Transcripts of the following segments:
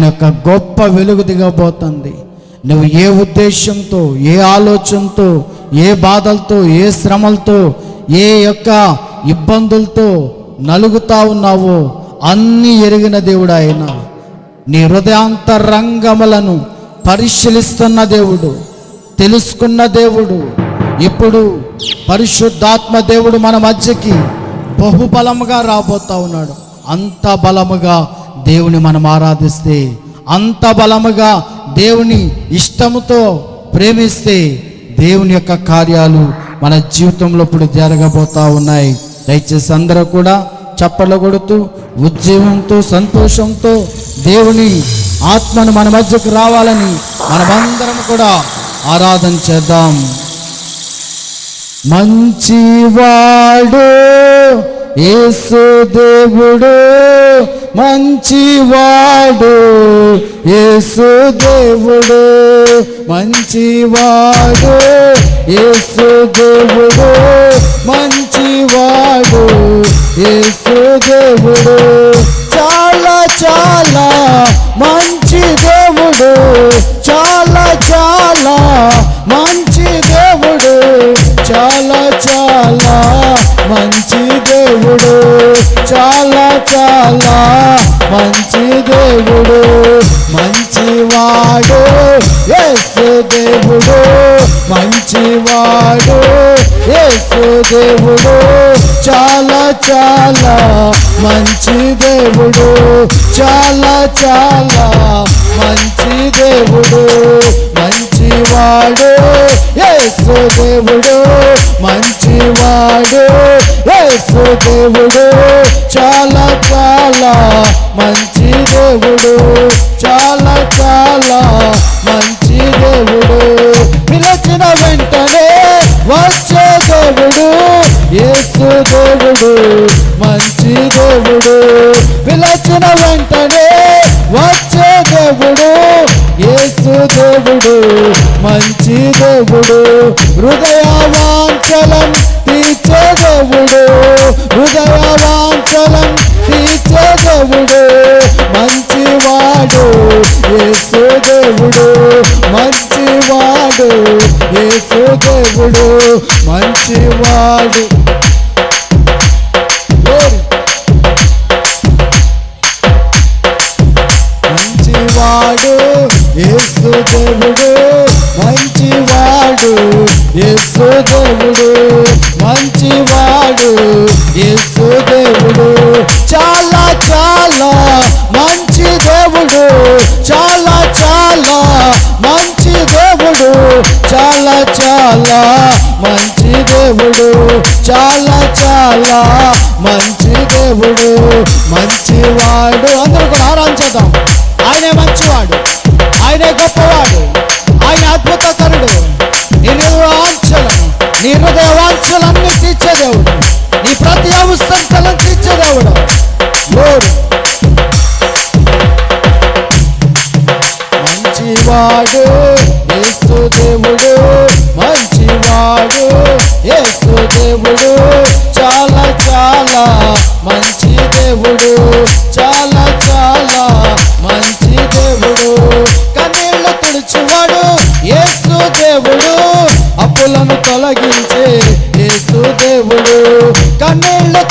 ఆయన యొక్క గొప్ప వెలుగు దిగబోతుంది నువ్వు ఏ ఉద్దేశంతో ఏ ఆలోచనతో ఏ బాధలతో ఏ శ్రమలతో ఏ యొక్క ఇబ్బందులతో నలుగుతా ఉన్నావో అన్నీ ఎరిగిన దేవుడు ఆయన. నీ హృదయాంతరంగములను పరిశీలిస్తున్న దేవుడు తెలుసుకున్న దేవుడు ఇప్పుడు పరిశుద్ధాత్మ దేవుడు మన మధ్యకి బహుబలముగా రాబోతా ఉన్నాడు. అంత బలముగా దేవుని మనం ఆరాధిస్తే అంత బలముగా దేవుని ఇష్టముతో ప్రేమిస్తే దేవుని యొక్క కార్యాలు మన జీవితంలో ఇప్పుడు జరగబోతా ఉన్నాయి. దయచేసి అందరూ కూడా చప్పట్లు కొడుతూ ఉద్యమంతో సంతోషంతో దేవుని ఆత్మను మన మధ్యకు రావాలని మనమందరం కూడా ఆరాధన చేద్దాం. మంచివాడు యేసు దేవుడు మంచివాడు. యేసు దేవుడు మంచివాడు. యేసు దేవుడు మంచివాడు. యేసు దేవుడు చాలా చాలా మంచి దేవుడు. చాలా చాలా మంచి దేవుడు. చాలా చాలా మంచి దేవుడు చాలా చాలా మంచి దేవుడు. మంచివాడు ఎస్ దేవుడు. మంచివాడు ఎస్ దేవుడు. చాలా చాలా మంచి దేవుడు చాలా చాలా మంచి దేవుడు. మంచివాడు యేసు దేవుడు మంచివాడు యేసు దేవుడు చాలా చాలా మంచి దేవుడు. చాలా చాలా మంచి దేవుడు. పిలిచిన వెంటనే వచ్చే దేవుడు యేసు దేవుడు మంచి దేవుడు. పిలిచిన వెంటనే యేసు దేవుడు మంచి దేవుడు హృదయ వాంఛలం తీర్చే దేవుడు. మంచివాడు యేసు దేవుడు మంచివాడు. యేసు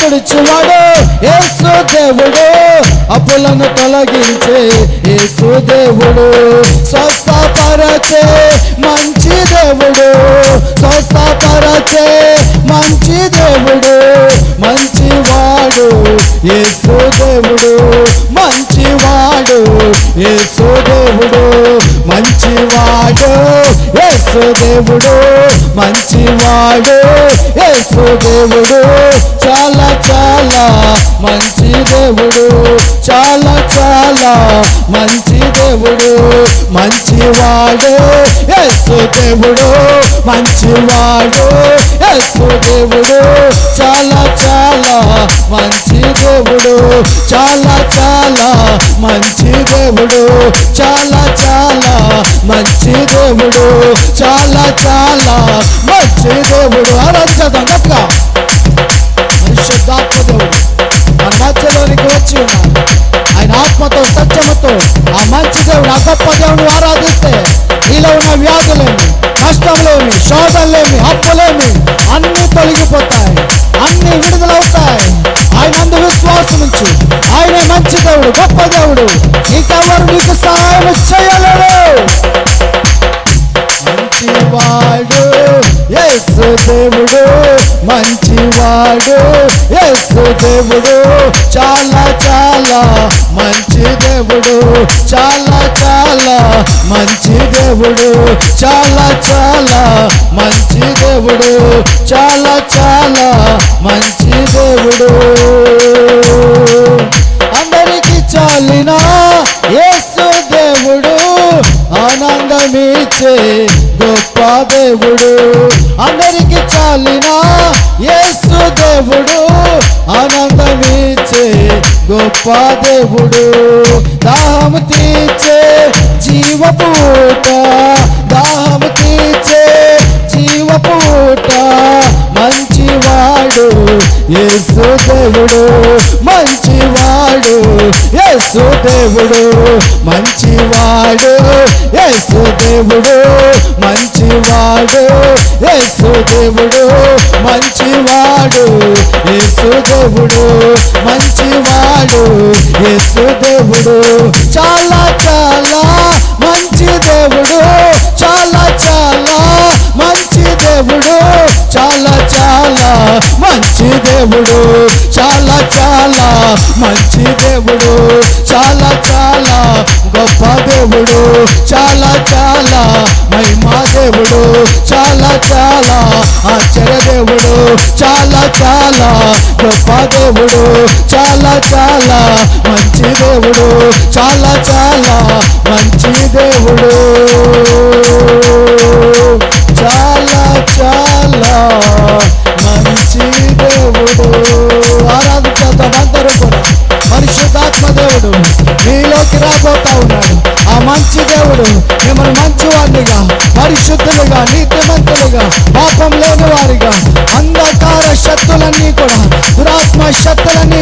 కన్నీళ్ళు తుడిచివాడు యేసు దేవుడు అప్పులను తొలగించే యేసు దేవుడు. స్వస్థపరచే మంచి దేవుడు స్వస్థపరచే మంచి దేవుడు. మంచివాడు యేసు దేవుడు మంచివాడు యేసు దేవుడు. మంచివాడు యేసు దేవుడు. మంచివాడు యేసు దేవుడు. చాలా చాలా మంచి దేవుడు. చాలా చాలా మంచి దేవుడు మంచివాడు ఎస్సు దేవుడు మంచివాడు ఎస్సు దేవుడు చాలా చాలా మంచి దేవుడు చాలా చాలా మంచి దేవుడు చాలా చాలా మంచి దేవుడు చాలా చాలా మంచి దేవుడు. ఆరాధించేద్దాం గట్టిగా. పరిశుద్ధాత్మ దేవుడు. మన మధ్యలోనికి వచ్చి ఉన్నాడు ఆయన ఆత్మతో సత్యముతో ఆ మంచి దేవుడు ఆ గొప్ప దేవుని ఆరాధిస్తే నీలో ఉన్న వ్యాధులేమి కష్టంలోని శోధలేమి అప్పులేమి అన్ని తొలగిపోతాయి అన్ని విడుదలవుతాయి. ఆయన అందు విశ్వాసం ఉంచి. ఆయన మంచి దేవుడు గొప్ప దేవుడు. నీకెవరు నీకు సహాయం చేయలేడు మంచివాడు యేసు దేవుడు మంచివాడు దేవుడు. చాలా చాలా మంచి దేవుడు చాలా చాలా. మంచి దేవుడు చాలా చాలా. మంచి దేవుడు చాలా చాలా. గొప్ప దేవుడు దాహము తీర్చే జీవపూట దాహము తీర్చే జీవపూట మంచివాడు యేసు దేవుడు మంచివాడు యేసు దేవుడు మంచివాడు యేసు దేవుడు మంచి మంచివాడు యేసు దేవుడు మంచివాడు యేసు దేవుడు మంచివాడు యేసు దేవుడు. చాలా చాలా మంచి దేవుడు చాలా చాలా మంచి దేవుడు చాలా చాలా మంచి దేవుడు చాలా చాలా మంచి దేవుడు చాలా చాలా గొప్ప దేవుడు చాలా చాలా దేవుడు చాలా చాలా ఆశ్చర్య దేవుడు చాలా చాలా గొప్ప దేవుడు చాలా చాలా మంచి దేవుడు చాలా చాలా మంచి దేవుడు.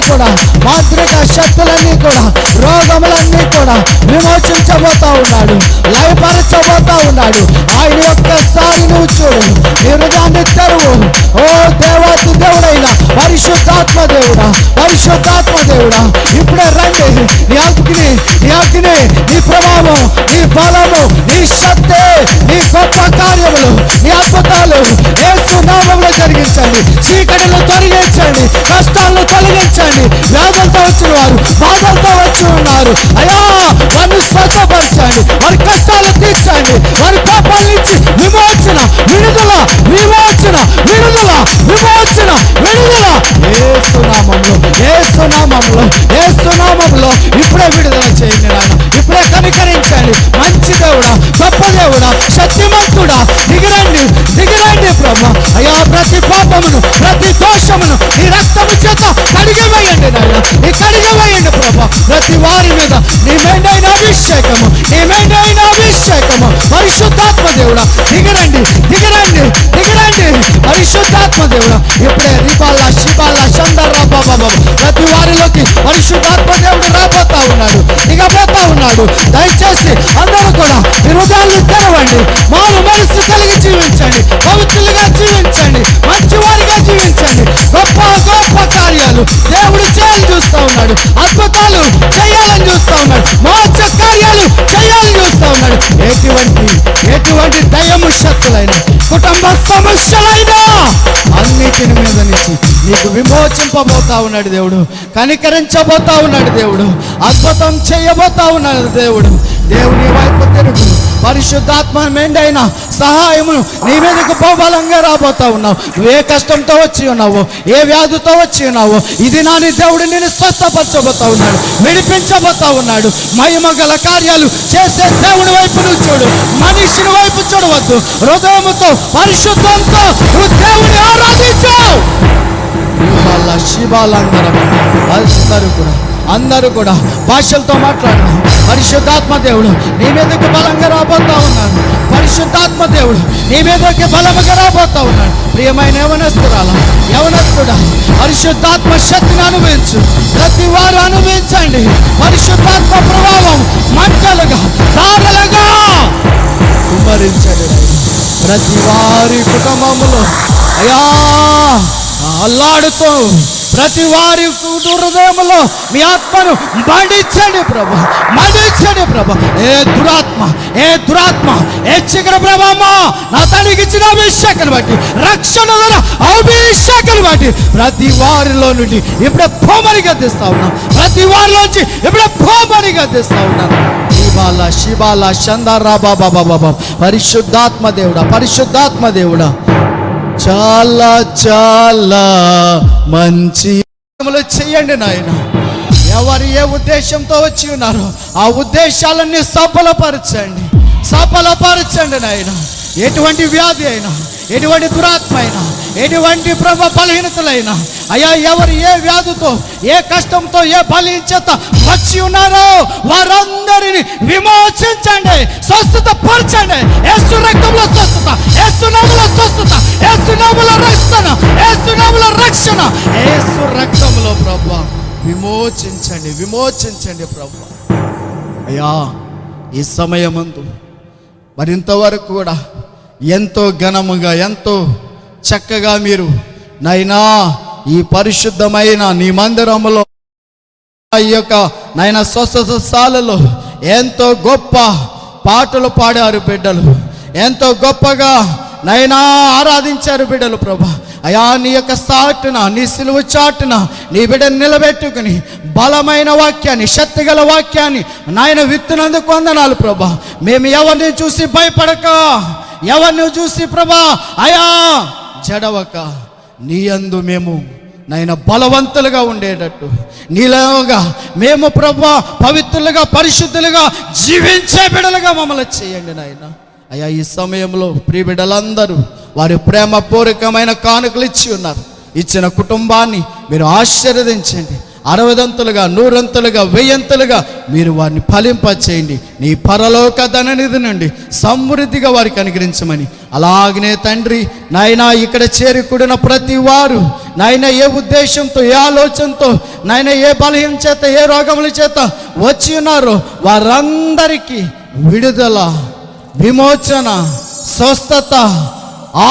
కూడా మాంత్రిక శక్తులన్నీ కూడా రోగములన్నీ కూడా విమోచించబోతా ఉన్నాడు లయపరచబోతా ఉన్నాడు. ఆయన ఒక్కసారి నువ్వు చూడు నీ హృదయాన్ని తెరువు. ఓ దేవాతి దేవుడైన పరిశుద్ధాత్మ దేవుడా పరిశుద్ధాత్మ దేవుడా ఇప్పుడే రండి. నీ అగ్ని నీ అగ్ని నీ ప్రభావం నీ బలము నీ శక్తి నీ గొప్ప కార్యములు నీ అద్భుతాలు ఏసు నామంలో జరిగించండి. చీకటిని తొలగించండి కష్టాలను తొలగించండి. వ్యాధులతో వచ్చిన వారు బాధలతో వచ్చి ఉన్నారు అయ్యా వారిని స్వచ్ఛపరచండి వారి కష్టాలు తీర్చండి. వారి పాపాల నుంచి విమోచన విడుదల విమోచన విడుదల విమోచన విడుదల. ఏసునామంలో ఏసునామంలో ఏసునామంలో ఇప్పుడే విడుదల చేయండి నాన్న ఇప్పుడే కనికరించండి. మంచి దేవుడా గొప్ప దేవుడా శక్తిమంతుడా దిగిన ప్రభా. అయ్యా ప్రతి పాపమును ప్రతి దోషమును నీ రక్తము చేత కడిగివేయండి నాయన. నీ కడిగివేయండి ప్రభా. ప్రతి వారి మీద నీ మెండైన అభిషేకము నీ మెండైన అభిషేకము. పరిశుద్ధాత్మ దేవుడా దిగరండి దిగరండి దిగరండి. పరిశుద్ధాత్మ దేవుడా ఇప్పుడే రిపాల శిబాల చందర బాబా ప్రతి వారిలోకి పరిశుద్ధాత్మ దేవుడు రాబోతా ఉన్నాడు దిగబోతా ఉన్నాడు. దయచేసి అందరూ కూడా మీ తెరవండి. మారు మనసు కలిగి జీవించండి. పవిత్రులుగా జీవించండి. మంచివారిగా జీవించండి. గొప్ప గొప్ప అద్భుతాలు దేవుడు చేయాలని చూస్తా ఉన్నాడు. అద్భుతాలు చేయాలని చూస్తా ఉన్నాడు. మోక్ష కార్యాలు చేయాలని చూస్తా ఉన్నాడు. ఎటువంటి ఎటువంటి దయము శక్తులైన కుటుంబ సమస్యలైనా అన్నిటిని మీద నుంచి నీకు విమోచింపబోతా ఉన్నాడు దేవుడు. కనికరించబోతా ఉన్నాడు దేవుడు. అద్భుతం చేయబోతా ఉన్నాడు దేవుడు. దేవుని వైపు తిరుగు. పరిశుద్ధాత్మ మెండైన సహాయము నీ మీదకు బహుబలంగా రాబోతా ఉన్నావు. ఏ కష్టంతో వచ్చి ఉన్నావు ఏ వ్యాధితో వచ్చి ఉన్నావు ఇది నాని దేవుడు నేను స్వస్థపరచబోతా ఉన్నాడు విడిపించబోతా ఉన్నాడు. మహిమ గల కార్యాలు చేసే దేవుని వైపు నువ్వు చూడు. మనిషిని వైపు చూడవద్దు. హృదయముతో పరిశుద్ధంతో నువ్వు దేవుని ఆరాధించావు శివాలందరం అందరూ కూడా అందరూ కూడా భాషలతో మాట్లాడడం పరిశుద్ధాత్మ దేవుడు నీ మీదకి బలంగా రాబోతా ఉన్నాడు. పరిశుద్ధాత్మ దేవుడు నీ మీదకి బలముగా రాబోతా ఉన్నాడు. ప్రియమైన యవనస్తురాల యవనస్తుడా పరిశుద్ధాత్మ శక్తిని అనుభవించు. ప్రతి వారు అనుభవించండి. పరిశుద్ధాత్మ ప్రభావం మంటలుగా తారలుగా కుమరించండి ప్రతి వారి కుటుంబంలో అయ్యా అల్లాడుతూ ప్రతి వారి హృదయంలో మీ ఆత్మను మడిచండి ప్రభు. మడిచండి ప్రభు. ఏ దురాత్మ ఏ దురాత్మ ఏ చికర ప్రభామ నా తల్లికి ఇచ్చిన అభిషేకాన్ని బట్టి రక్షణ ద్వారా అభిషేకాన్ని బట్టి ప్రతి వారిలో నుండి ఇప్పుడే పోమని గద్దిస్తా ఉన్నా. ప్రతి వారిలోంచి ఇప్పుడే పోమని గద్దిస్తా ఉన్నా. శివాల శివాల చందారా బాబా బాబా పరిశుద్ధాత్మ దేవుడా పరిశుద్ధాత్మ దేవుడా. చాలా చాలా మంచి చేయండి నాయన. ఎవరు ఏ ఉద్దేశంతో వచ్చి ఉన్నారో ఆ ఉద్దేశాలన్నీ సఫలపరచండి. సఫలపరచండి నాయన. ఎటువంటి వ్యాధి అయినా ఎటువంటి దురాత్మ అయినా ఎటువంటి ప్రభ బలహీనతలైనా అయ్యా ఎవరు ఏ వ్యాధితో ఏ కష్టంతో ఏ బలించేత వచ్చి ఉన్నారో వారందరిని విమోచించండి. స్వస్థత పరచండి. యేసు రక్తంలో స్వస్థత యేసు నామములో స్వస్థత యేసు నామములో రక్షణ యేసు నామములో రక్షణ. ఏసు రక్తంలో ప్రభు విమోచించండి విమోచించండి ప్రభు. అయ్యా ఈ సమయమందు మరింతవరకు కూడా ఎంతో ఘనముగా ఎంతో చక్కగా మీరు నైనా ఈ పరిశుద్ధమైన నీ మందిరములో ఈ యొక్క నాయన స్వస్థశాలలో ఎంతో గొప్ప పాటలు పాడారు బిడ్డలు. ఎంతో గొప్పగా నైనా ఆరాధించారు బిడ్డలు ప్రభా. అయా నీ యొక్క సాటున నీ సిలువ చాటున నీ బిడ్డను నిలబెట్టుకుని బలమైన వాక్యాన్ని శక్తిగల వాక్యాన్ని నాయన విత్తునందుకు వందనాలు ప్రభా. మేము ఎవరిని చూసి భయపడక ఎవరిని చూసి ప్రభా అయా జడవక నీ అందు మేము నాయన బలవంతులుగా ఉండేటట్టు. నీలోగా మేము ప్రభా పవిత్రులుగా పరిశుద్ధులుగా జీవించే బిడలుగా మమ్మల్ని చేయండి నాయనా. అయ్యా ఈ సమయంలో ప్రియబిడ్డలందరూ వారి ప్రేమపూర్వకమైన కానుకలు ఇచ్చి ఉన్నారు. ఇచ్చిన కుటుంబాన్ని మీరు ఆశీర్వదించండి. అరవదంతులుగా నూరంతులుగా వెయ్యంతులుగా మీరు వారిని ఫలింపచేయండి. నీ పరలోక ధననిధి నుండి సమృద్ధిగా వారికి అనుగ్రహించమని. అలాగనే తండ్రి నాయనా ఇక్కడ చేరుకుడిన ప్రతి వారు నాయన ఏ ఉద్దేశంతో ఏ ఆలోచనతో నాయన ఏ బలహీన చేత ఏ రోగముల చేత వచ్చి ఉన్నారో వారందరికీ విడుదల విమోచన స్వస్థత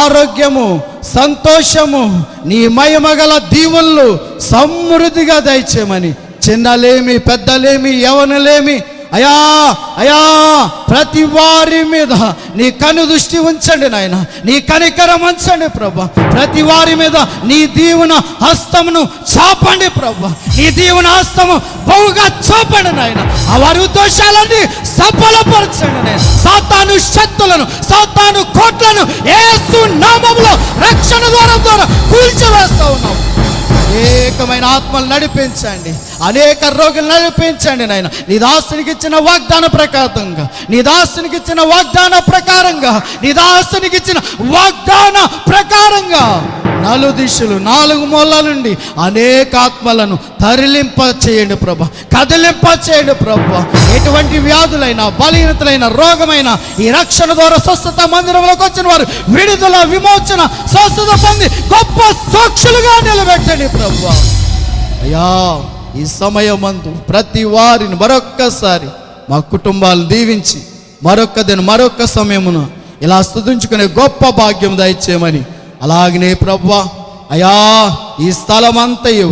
ఆరోగ్యము సంతోషము నీ మయమగల దీవుళ్ళు సమృద్ధిగా దయచేయమని. చిన్నలేమి పెద్దలేమి యవనలేమి అయా అయా ప్రతి వారి మీద నీ కను దృష్టి ఉంచండి నాయన నీ కనికరం ఉంచండి ప్రభా. ప్రతి వారి మీద నీ దీవున హస్తమును చాపండి ప్రభా. నీ దీవున హస్తము బహుగా చాపండి నాయన. ఆ వారి ఉద్దేశాలన్నీ సఫలపరచండి నాయన. సాతాను శక్తులను సాతాను కోట్లను ఏసు నామములో రక్షణ ద్వారా ద్వారా కూల్చివేస్తా ఉన్నావు అనేకమైన ఆత్మలు నడిపించండి. అనేక రోగులు నడిపించండి నాయన. నీ దాస్తునికి ఇచ్చిన వాగ్దాన ప్రకారంగా నీ దాస్తునికి ఇచ్చిన వాగ్దాన ప్రకారంగా నీ దాస్తునికి ఇచ్చిన వాగ్దాన ప్రకారంగా నలు దిశలు నాలుగు మూలల నుండి అనేక ఆత్మలను తరలింప చేయండి ప్రభా. కదిలింప చేయండి ప్రభా. ఎటువంటి వ్యాధులైన బలహీనతలైన రోగమైన ఈ రక్షణ ద్వారా స్వస్థత మందిరంలోకి వచ్చిన వారు విడుదల విమోచన స్వస్థత పొంది చేయండి ప్రభు. అయ్యా ఈ సమయమందు ప్రతి వారిని మరొక్కసారి మా కుటుంబాలు దీవించి మరొక్క దిన మరొక్క సమయమును ఇలా స్థుతించుకునే గొప్ప భాగ్యం దయచేయమని అలాగనే ప్రవ్వా అయా ఈ స్థలమంతయు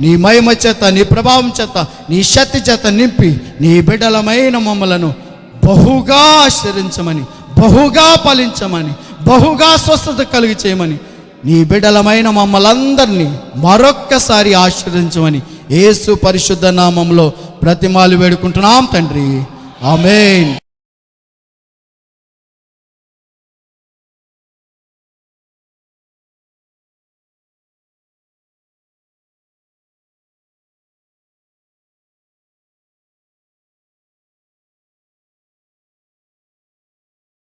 నీ మహిమ చేత నీ ప్రభావం చేత నీ శక్తి చేత నింపి నీ బిడ్డలమైన మమ్మలను బహుగా ఆశ్రయించమని బహుగా ఫలించమని బహుగా స్వస్థత కలిగి చేయమని నీ బిడ్డలమైన మమ్మలందరినీ మరొక్కసారి ఆశ్రయించమని ఏసు పరిశుద్ధ నామంలో ప్రతిమాలు వేడుకుంటున్నాం తండ్రి. ఆమెన్.